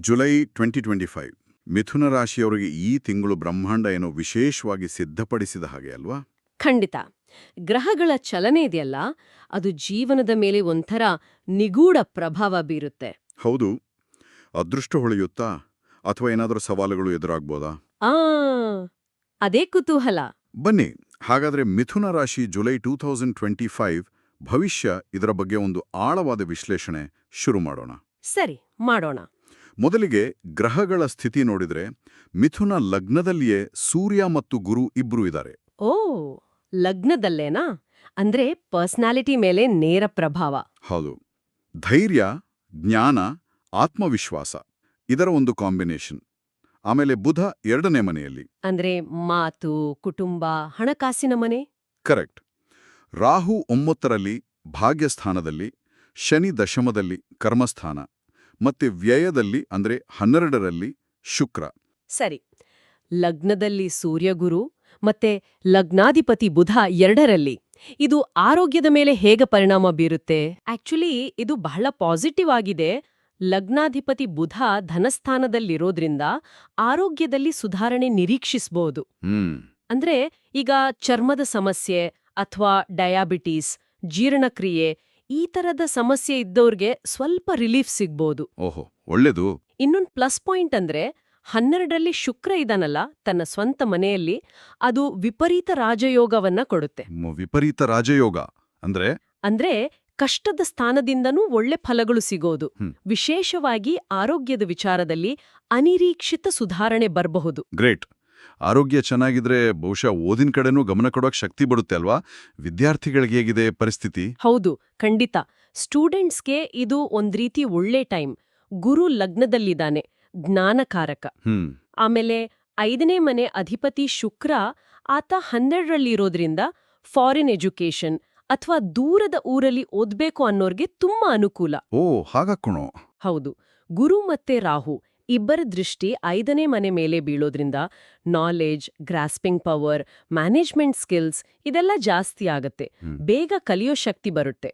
July twenty twenty five ಮಿಥುನ ರಾಶಿಯವರಿಗೆ ಈ ತಿಂಗಳು ಬ್ರಹ್ಮಾಂಡ ಏನೋ ವಿಶೇಷವಾಗಿ ಸಿದ್ಧಪಡಿಸಿದ ಹಾಗೆ ಅಲ್ವಾ? ಖಂಡಿತ. ಗ್ರಹಗಳ ಚಲನೆ ಇದೆಯಲ್ಲ ಅದು ಜೀವನದ ಮೇಲೆ ಒಂಥರ ನಿಗೂಢ ಪ್ರಭಾವ ಬೀರುತ್ತೆ. ಹೌದು. ಅದೃಷ್ಟ ಹೊಳೆಯುತ್ತಾ? ಅಥವಾ ಏನಾದರೂ ಸವಾಲುಗಳು ಎದುರಾಗ್ಬೋದಾ? ಆ ಅದೇ ಕುತೂಹಲ. ಬನ್ನಿ ಹಾಗಾದ್ರೆ ಮಿಥುನ ರಾಶಿ July two thousand twenty five ಭವಿಷ್ಯ ಇದರ ಬಗ್ಗೆ ಒಂದು ಆಳವಾದ ವಿಶ್ಲೇಷಣೆ ಶುರು ಮಾಡೋಣ. ಸರಿ ಮಾಡೋಣ. ಮೊದಲಿಗೆ ಗ್ರಹಗಳ ಸ್ಥಿತಿ ನೋಡಿದ್ರೆ ಮಿಥುನ ಲಗ್ನದಲ್ಲಿಯೇ ಸೂರ್ಯ ಮತ್ತು ಗುರು ಇಬ್ರು ಇದ್ದಾರೆ. ಓ ಲಗ್ನದಲ್ಲೇನಾ? ಅಂದ್ರೆ ಪರ್ಸನಾಲಿಟಿ ಮೇಲೆ ನೇರ ಪ್ರಭಾವ. ಹೌದು. ಧೈರ್ಯ ಜ್ಞಾನ ಆತ್ಮವಿಶ್ವಾಸ ಇದರ ಒಂದು ಕಾಂಬಿನೇಷನ್. ಆಮೇಲೆ ಬುಧ ಎರಡನೇ ಮನೆಯಲ್ಲಿ. ಅಂದ್ರೆ ಮಾತು ಕುಟುಂಬ ಹಣಕಾಸಿನ ಮನೆ? ಕರೆಕ್ಟ್. ರಾಹು ಒಂಬತ್ತರಲ್ಲಿ ಭಾಗ್ಯಸ್ಥಾನದಲ್ಲಿ ಶನಿ ದಶಮದಲ್ಲಿ ಕರ್ಮಸ್ಥಾನ. ಮತ್ತೆ ವ್ಯಯದಲ್ಲಿ ಅಂದ್ರೆ ಹನ್ನೆರಡರಲ್ಲಿ ಶುಕ್ರ. ಸರಿ. ಲಗ್ನದಲ್ಲಿ ಸೂರ್ಯಗುರು ಮತ್ತೆ ಲಗ್ನಾಧಿಪತಿ ಬುಧ ಎರಡರಲ್ಲಿ. ಇದು ಆರೋಗ್ಯದ ಮೇಲೆ ಹೇಗೆ ಪರಿಣಾಮ ಬೀರುತ್ತೆ? ಆಕ್ಚುಲಿ ಇದು ಬಹಳ ಪಾಸಿಟಿವ್ ಆಗಿದೆ. ಲಗ್ನಾಧಿಪತಿ ಬುಧ ಧನಸ್ಥಾನದಲ್ಲಿರೋದ್ರಿಂದ ಆರೋಗ್ಯದಲ್ಲಿ ಸುಧಾರಣೆ ನಿರೀಕ್ಷಿಸಬಹುದು ಅಂದ್ರೆ ಈಗ ಚರ್ಮದ ಸಮಸ್ಯೆ ಅಥವಾ ಡಯಾಬಿಟೀಸ್ ಜೀರ್ಣಕ್ರಿಯೆ ಈ ತರದ ಸಮಸ್ಯೆ ಇದ್ದವ್ರಿಗೆ ಸ್ವಲ್ಪ ರಿಲೀಫ್ ಸಿಗ್ಬೋದು. ಓಹೋ ಒಳ್ಳೇದು. ಇನ್ನೊಂದು ಪ್ಲಸ್ ಪಾಯಿಂಟ್ ಅಂದ್ರೆ ಹನ್ನೆರಡರಲ್ಲಿ ಶುಕ್ರ ಇದಾನಲ್ಲ ತನ್ನ ಸ್ವಂತ ಮನೆಯಲ್ಲಿ ಅದು ವಿಪರೀತ ರಾಜಯೋಗವನ್ನ ಕೊಡುತ್ತೆ. ವಿಪರೀತ ರಾಜಯೋಗ. ಅಂದ್ರೆ? ಅಂದ್ರೆ ಕಷ್ಟದ ಸ್ಥಾನದಿಂದನೂ ಒಳ್ಳೆ ಫಲಗಳು ಸಿಗೋದು. ವಿಶೇಷವಾಗಿ ಆರೋಗ್ಯದ ವಿಚಾರದಲ್ಲಿ ಅನಿರೀಕ್ಷಿತ ಸುಧಾರಣೆ ಬರಬಹುದು. ಗ್ರೇಟ್. ಆರೋಗ್ಯ ಚೆನ್ನಾಗಿದ್ರೆ ಬಹುಶಃ ಓದಿನ ಕಡೆನೂ ಗಮನ ಕೊಡೋಕ್ ಶಕ್ತಿ ಬರುತ್ತೆ ಅಲ್ವಾ? ವಿದ್ಯಾರ್ಥಿಗಳಿಗೆ ಹೇಗಿದೆ ಪರಿಸ್ಥಿತಿ? ಹೌದು ಖಂಡಿತ. ಸ್ಟೂಡೆಂಟ್ಸ್ಗೆ ಇದು ಒಂದ್ ರೀತಿ ಒಳ್ಳೆ ಟೈಮ್. ಗುರು ಲಗ್ನದಲ್ಲಿದ್ದಾನೆ ಜ್ಞಾನಕಾರಕ. ಹ್ಮ್. ಆಮೇಲೆ ಐದನೇ ಮನೆ ಅಧಿಪತಿ ಶುಕ್ರ ಆತ ಹನ್ನೆರಡರಲ್ಲಿರೋದ್ರಿಂದ ಫಾರಿನ್ ಎಜುಕೇಶನ್ ಅಥವಾ ದೂರದ ಊರಲ್ಲಿ ಓದ್ಬೇಕು ಅನ್ನೋರ್ಗೆ ತುಂಬಾ ಅನುಕೂಲ. ಓ ಹಾಗಾಕೋಣ ಹೌದು. ಗುರು ಮತ್ತೆ ರಾಹು. ಇಬ್ಬರ ದೃಷ್ಟಿ ಐದನೇ ಮನೆ ಮೇಲೆ ಬೀಳೋದ್ರಿಂದ knowledge grasping power management skills ಇದೆಲ್ಲ ಜಾಸ್ತಿ ಆಗತ್ತೆ. ಬೇಗ ಕಲಿಯೋ ಶಕ್ತಿ ಬರುತ್ತೆ.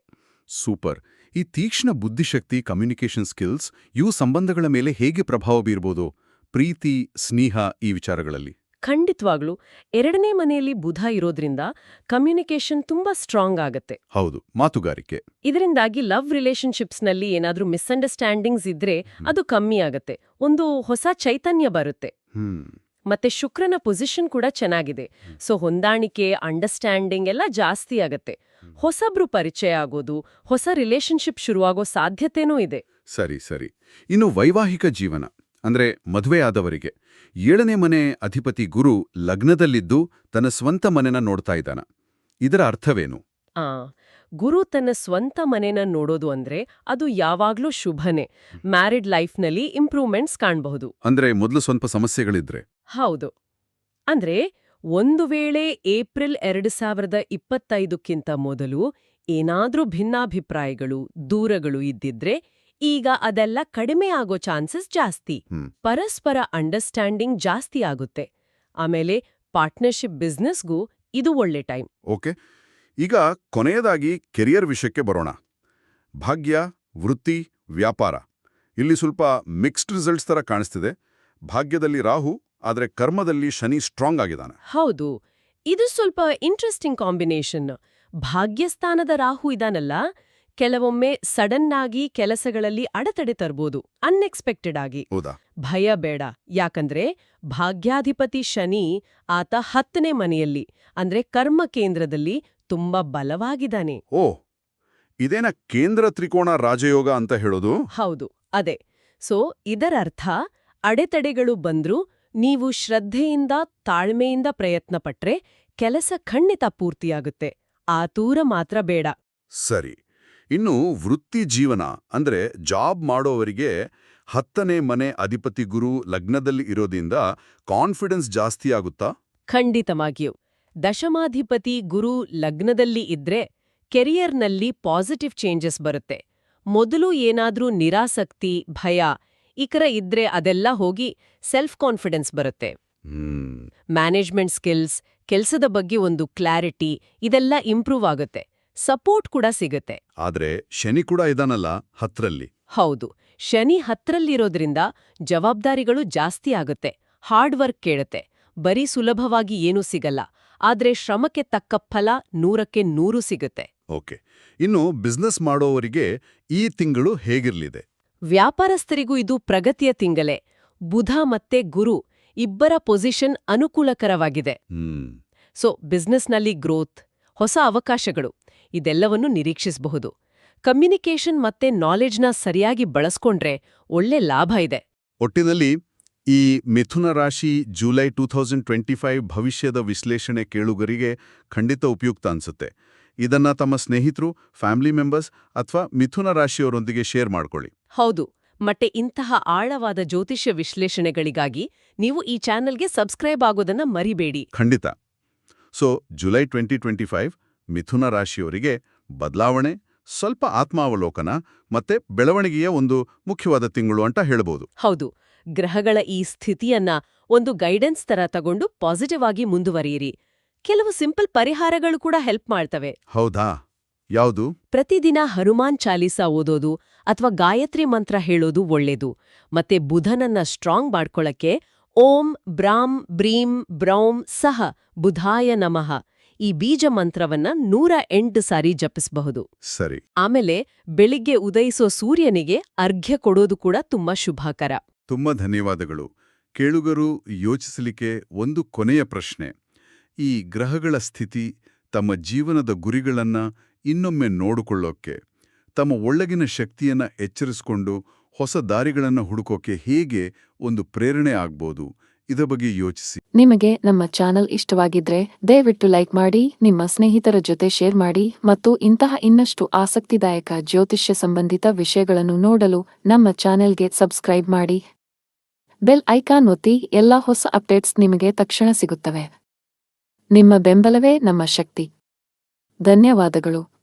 ಸೂಪರ್. ಈ ತೀಕ್ಷ್ಣ ಬುದ್ಧಿಶಕ್ತಿ ಕಮ್ಯುನಿಕೇಷನ್ ಸ್ಕಿಲ್ಸ್ ಇವು ಸಂಬಂಧಗಳ ಮೇಲೆ ಹೇಗೆ ಪ್ರಭಾವ ಬೀರ್ಬೋದು? ಪ್ರೀತಿ ಸ್ನೇಹ ಈ ವಿಚಾರಗಳಲ್ಲಿ. ಖಂಡಿತವಾಗ್ಲೂ ಎರಡನೇ ಮನೆಯಲ್ಲಿ ಬುಧ ಇರೋದ್ರಿಂದ ಕಮ್ಯುನಿಕೇಶನ್ ತುಂಬಾ ಸ್ಟ್ರಾಂಗ್ ಆಗತ್ತೆ. ಹೌದು ಮಾತುಗಾರಿಕೆ. ಇದರಿಂದಾಗಿ ಲವ್ ರಿಲೇಶನ್ಶಿಪ್ಸ್ನಲ್ಲಿ ಏನಾದ್ರೂ ಮಿಸ್ಅಂಡರ್ಸ್ಟ್ಯಾಂಡಿಂಗ್ಸ್ ಇದ್ರೆ ಅದು ಕಮ್ಮಿ ಆಗತ್ತೆ. ಒಂದು ಹೊಸ ಚೈತನ್ಯ ಬರುತ್ತೆ. ಮತ್ತೆ ಶುಕ್ರನ ಪೊಸಿಷನ್ ಕೂಡ ಚೆನ್ನಾಗಿದೆ. ಸೊ ಹೊಂದಾಣಿಕೆ ಅಂಡರ್ಸ್ಟ್ಯಾಂಡಿಂಗ್ ಎಲ್ಲ ಜಾಸ್ತಿ ಆಗತ್ತೆ. ಹೊಸಬ್ರು ಪರಿಚಯ ಆಗೋದು ಹೊಸ ರಿಲೇಶನ್ಶಿಪ್ ಶುರುವಾಗೋ ಸಾಧ್ಯತೆನೂ ಇದೆ. ಸರಿ ಸರಿ. ಇನ್ನು ವೈವಾಹಿಕ ಜೀವನ. ಅಂದ್ರೆ ಮದುವೆಯಾದವರಿಗೆ ಏಳನೇ ಮನೆ ಅಧಿಪತಿ ಗುರು ಲಗ್ನದಲ್ಲಿದ್ದು ತನ್ನ ಸ್ವಂತ ಮನೆನ ನೋಡ್ತಾ ಇದ್ದಾನ. ಇದರ ಅರ್ಥವೇನು? ಆ ಗುರು ತನ್ನ ಸ್ವಂತ ಮನೆನ ನೋಡೋದು ಅಂದ್ರೆ ಅದು ಯಾವಾಗ್ಲೂ ಶುಭನೇ. ಮ್ಯಾರಿಡ್ ಲೈಫ್ನಲ್ಲಿ ಇಂಪ್ರೂವ್ಮೆಂಟ್ಸ್ ಕಾಣಬಹುದು. ಅಂದ್ರೆ ಮೊದಲು ಸ್ವಲ್ಪ ಸಮಸ್ಯೆಗಳಿದ್ರೆ? ಹೌದು. ಅಂದ್ರೆ ಒಂದು ವೇಳೆ ಏಪ್ರಿಲ್ ಎರಡು ಸಾವಿರದ ಇಪ್ಪತ್ತೈದಕ್ಕಿಂತ ಮೊದಲು ಏನಾದ್ರೂ ಭಿನ್ನಾಭಿಪ್ರಾಯಗಳು ದೂರಗಳು ಇದ್ದಿದ್ರೆ ಈಗ ಅದೆಲ್ಲ ಕಡಿಮೆ ಆಗೋ ಚಾನ್ಸಸ್ ಜಾಸ್ತಿ. ಪರಸ್ಪರ ಅಂಡರ್ಸ್ಟ್ಯಾಂಡಿಂಗ್ ಜಾಸ್ತಿ ಆಗುತ್ತೆ. ಆಮೇಲೆ ಪಾರ್ಟ್ನರ್ಶಿಪ್ ಬಿಸ್ನೆಸ್ಗೂ ಇದು ಒಳ್ಳೆ ಟೈಮ್. ಓಕೆ. ಈಗ ಕೊನೆಯದಾಗಿ ಕೆರಿಯರ್ ವಿಷಯಕ್ಕೆ ಬರೋಣ. ಭಾಗ್ಯ ವೃತ್ತಿ ವ್ಯಾಪಾರ. ಇಲ್ಲಿ ಸ್ವಲ್ಪ ಮಿಕ್ಸ್ಡ್ ರಿಸಲ್ಟ್ಸ್ ತರ ಕಾಣಿಸ್ತಿದೆ. ಭಾಗ್ಯದಲ್ಲಿ ರಾಹು ಆದರೆ ಕರ್ಮದಲ್ಲಿ ಶನಿ ಸ್ಟ್ರಾಂಗ್ ಆಗಿದ್ದಾನೆ. ಹೌದು. ಇದು ಸ್ವಲ್ಪ ಇಂಟ್ರೆಸ್ಟಿಂಗ್ ಕಾಂಬಿನೇಷನ್. ಭಾಗ್ಯಸ್ಥಾನದ ರಾಹು ಇದಾನಲ್ಲ? ಕೆಲವೊಮ್ಮೆ ಸಡನ್ ಆಗಿ ಕೆಲಸಗಳಲ್ಲಿ ಅಡೆತಡೆ ತರ್ಬೋದು ಅನ್ಎಕ್ಸ್ಪೆಕ್ಟೆಡ್ ಆಗಿ. ಹೌದಾ? ಭಯ ಬೇಡ. ಯಾಕಂದ್ರೆ ಭಾಗ್ಯಾಧಿಪತಿ ಶನಿ ಆತ ಹತ್ತನೇ ಮನೆಯಲ್ಲಿ ಅಂದ್ರೆ ಕರ್ಮ ಕೇಂದ್ರದಲ್ಲಿ ತುಂಬಾ ಬಲವಾಗಿದ್ದಾನೆ. ಓ ಇದೇನ ಕೇಂದ್ರ ತ್ರಿಕೋಣ ರಾಜಯೋಗ ಅಂತ ಹೇಳೋದು? ಹೌದು ಅದೇ. ಸೊ ಇದರರ್ಥ ಅಡೆತಡೆಗಳು ಬಂದ್ರೂ ನೀವು ಶ್ರದ್ಧೆಯಿಂದ ತಾಳ್ಮೆಯಿಂದ ಪ್ರಯತ್ನ ಪಟ್ರೆ ಕೆಲಸ ಖಂಡಿತ ಪೂರ್ತಿಯಾಗುತ್ತೆ. ಆತೂರ ಮಾತ್ರ ಬೇಡ. ಸರಿ. ಇನ್ನು ವೃತ್ತಿ ಜೀವನ ಅಂದ್ರೆ ಜಾಬ್ ಮಾಡೋವರಿಗೆ ಹತ್ತನೇ ಮನೆ ಅಧಿಪತಿ ಗುರು ಲಗ್ನದಲ್ಲಿ ಇರೋದ್ರಿಂದ ಕಾನ್ಫಿಡೆನ್ಸ್ ಜಾಸ್ತಿ ಆಗುತ್ತಾ? ಖಂಡಿತವಾಗಿಯೂ. ದಶಮಾಧಿಪತಿ ಗುರು ಲಗ್ನದಲ್ಲಿ ಇದ್ರೆ ಕೆರಿಯರ್ನಲ್ಲಿ ಪಾಸಿಟಿವ್ ಚೇಂಜಸ್ ಬರುತ್ತೆ. ಮೊದಲು ಏನಾದ್ರೂ ನಿರಾಸಕ್ತಿ ಭಯ ಇಕರ ಇದ್ರೆ ಅದೆಲ್ಲ ಹೋಗಿ ಸೆಲ್ಫ್ ಕಾನ್ಫಿಡೆನ್ಸ್ ಬರುತ್ತೆ. ಮ್ಯಾನೇಜ್ಮೆಂಟ್ ಸ್ಕಿಲ್ಸ್ ಕೆಲಸದ ಬಗ್ಗೆ ಒಂದು ಕ್ಲಾರಿಟಿ ಇದೆಲ್ಲ ಇಂಪ್ರೂವ್ ಆಗುತ್ತೆ. ಸಪೋರ್ಟ್ ಕೂಡ ಸಿಗುತ್ತೆ. ಆದ್ರೆ ಶನಿ ಕೂಡ ಇದಾನಲ್ಲ ಹತ್ರಲ್ಲಿ. ಹೌದು ಶನಿ ಹತ್ರಲ್ಲಿರೋದ್ರಿಂದ ಜವಾಬ್ದಾರಿಗಳು ಜಾಸ್ತಿ ಆಗುತ್ತೆ ಹಾರ್ಡ್ ವರ್ಕ್ ಕೇಳುತ್ತೆ ಬರೀ ಸುಲಭವಾಗಿ ಏನೂ ಸಿಗಲ್ಲ ಆದ್ರೆ ಶ್ರಮಕ್ಕೆ ತಕ್ಕ ಫಲ ನೂರಕ್ಕೆ ನೂರು ಸಿಗುತ್ತೆ. ಓಕೆ ಇನ್ನು ಬಿಸ್ನೆಸ್ ಮಾಡೋವರಿಗೆ ಈ ತಿಂಗಳು ಹೇಗಿರ್ಲಿದೆ? ವ್ಯಾಪಾರಸ್ಥರಿಗೂ ಇದು ಪ್ರಗತಿಯ ತಿಂಗಳೇ ಬುಧ ಮತ್ತೆ ಗುರು ಇಬ್ಬರ ಪೊಸಿಷನ್ ಅನುಕೂಲಕರವಾಗಿದೆ. ಸೊ ಬಿಸ್ನೆಸ್ನಲ್ಲಿ ಗ್ರೋತ್ ಹೊಸ ಅವಕಾಶಗಳು ಇದೆಲ್ಲವನ್ನು ನಿರೀಕ್ಷಿಸಬಹುದು. ಕಮ್ಯುನಿಕೇಷನ್ ಮತ್ತೆ ನಾಲೆಡ್ಜ್ನ ಸರಿಯಾಗಿ ಬಳಸ್ಕೊಂಡ್ರೆ ಒಳ್ಳೆ ಲಾಭ ಇದೆ. ಒಟ್ಟಿನಲ್ಲಿ ಈ ಮಿಥುನ ರಾಶಿ July two thousand twenty five ಭವಿಷ್ಯದ ವಿಶ್ಲೇಷಣೆ ಕೇಳುಗರಿಗೆ ಖಂಡಿತ ಉಪಯುಕ್ತ ಅನ್ಸುತ್ತೆ. ಇದನ್ನ ತಮ್ಮ ಸ್ನೇಹಿತರು ಫ್ಯಾಮಿಲಿ ಮೆಂಬರ್ಸ್ ಅಥವಾ ಮಿಥುನ ರಾಶಿಯವರೊಂದಿಗೆ ಶೇರ್ ಮಾಡ್ಕೊಳ್ಳಿ. ಹೌದು. ಮತ್ತೆ ಇಂತಹ ಆಳವಾದ ಜ್ಯೋತಿಷ್ಯ ವಿಶ್ಲೇಷಣೆಗಳಿಗಾಗಿ ನೀವು ಈ ಚಾನೆಲ್ಗೆ ಸಬ್ಸ್ಕ್ರೈಬ್ ಆಗೋದನ್ನ ಮರಿಬೇಡಿ. ಖಂಡಿತ. So July twenty twenty five ಮಿಥುನ ರಾಶಿಯವರಿಗೆ ಬದಲಾವಣೆ ಸ್ವಲ್ಪ ಆತ್ಮಾವಲೋಕನ ಮತ್ತೆ ಬೆಳವಣಿಗೆಯ ಒಂದು ಮುಖ್ಯವಾದ ತಿಂಗಳು ಅಂತ ಹೇಳಬಹುದು ಹೌದು. ಗ್ರಹಗಳ ಈ ಸ್ಥಿತಿಯನ್ನ ಒಂದು ಗೈಡೆನ್ಸ್ ತರ ತಗೊಂಡು ಪಾಸಿಟಿವ್ ಆಗಿ ಮುಂದುವರಿಯಿರಿ. ಕೆಲವು ಸಿಂಪಲ್ ಪರಿಹಾರಗಳು ಕೂಡ ಹೆಲ್ಪ್ ಮಾಡ್ತವೆ. ಹೌದಾ? ಯಾವುದು? ಪ್ರತಿದಿನ ಹನುಮಾನ್ ಚಾಲೀಸಾ ಓದೋದು ಅಥವಾ ಗಾಯತ್ರಿ ಮಂತ್ರ ಹೇಳೋದು ಒಳ್ಳೇದು. ಮತ್ತೆ ಬುಧನನ್ನ ಸ್ಟ್ರಾಂಗ್ ಮಾಡ್ಕೊಳಕ್ಕೆ ಓಂ ಬ್ರಾಂ ಬ್ರೀಂ ಬ್ರೌಂ ಸಹ ಬುಧಾಯ ನಮಃ. ಈ ಬೀಜ ಮಂತ್ರವನ್ನ ನೂರ ಎಂಟು ಸಾರಿ ಜಪಿಸಬಹುದು. ಸರಿ. ಆಮೇಲೆ ಬೆಳಿಗ್ಗೆ ಉದಯಿಸೋ ಸೂರ್ಯನಿಗೆ ಅರ್ಘ್ಯ ಕೊಡೋದು ಕೂಡ ತುಂಬಾ ಶುಭಕರ. ತುಂಬಾ ಧನ್ಯವಾದಗಳು. ಕೇಳುಗರು ಯೋಚಿಸಲಿಕ್ಕೆ ಒಂದು ಕೊನೆಯ ಪ್ರಶ್ನೆ. ಈ ಗ್ರಹಗಳ ಸ್ಥಿತಿ ತಮ್ಮ ಜೀವನದ ಗುರಿಗಳನ್ನ ಇನ್ನೊಮ್ಮೆ ನೋಡಿಕೊಳ್ಳೋಕೆ ತಮ್ಮ ಒಳಗಿನ ಶಕ್ತಿಯನ್ನ ಎಚ್ಚರಿಸಿಕೊಂಡು ಹೊಸ ದಾರಿಗಳನ್ನು ಹುಡುಕೋಕೆ ಹೇಗೆ ಒಂದು ಪ್ರೇರಣೆ ಆಗ್ಬೋದು? ಇದರ ಬಗ್ಗೆ ಯೋಚಿಸಿ. ನಿಮಗೆ ನಮ್ಮ ಚಾನಲ್ ಇಷ್ಟವಾಗಿದ್ರೆ ದಯವಿಟ್ಟು ಲೈಕ್ ಮಾಡಿ, ನಿಮ್ಮ ಸ್ನೇಹಿತರ ಜೊತೆ ಶೇರ್ ಮಾಡಿ ಮತ್ತು ಇಂತಹ ಇನ್ನಷ್ಟು ಆಸಕ್ತಿದಾಯಕ ಜ್ಯೋತಿಷ್ಯ ಸಂಬಂಧಿತ ವಿಷಯಗಳನ್ನು ನೋಡಲು ನಮ್ಮ ಚಾನೆಲ್ಗೆ ಸಬ್ಸ್ಕ್ರೈಬ್ ಮಾಡಿ. ಬೆಲ್ ಐಕಾನ್ ಒತ್ತಿ ಎಲ್ಲಾ ಹೊಸ ಅಪ್ಡೇಟ್ಸ್ ನಿಮಗೆ ತಕ್ಷಣ ಸಿಗುತ್ತವೆ. ನಿಮ್ಮ ಬೆಂಬಲವೇ ನಮ್ಮ ಶಕ್ತಿ. ಧನ್ಯವಾದಗಳು.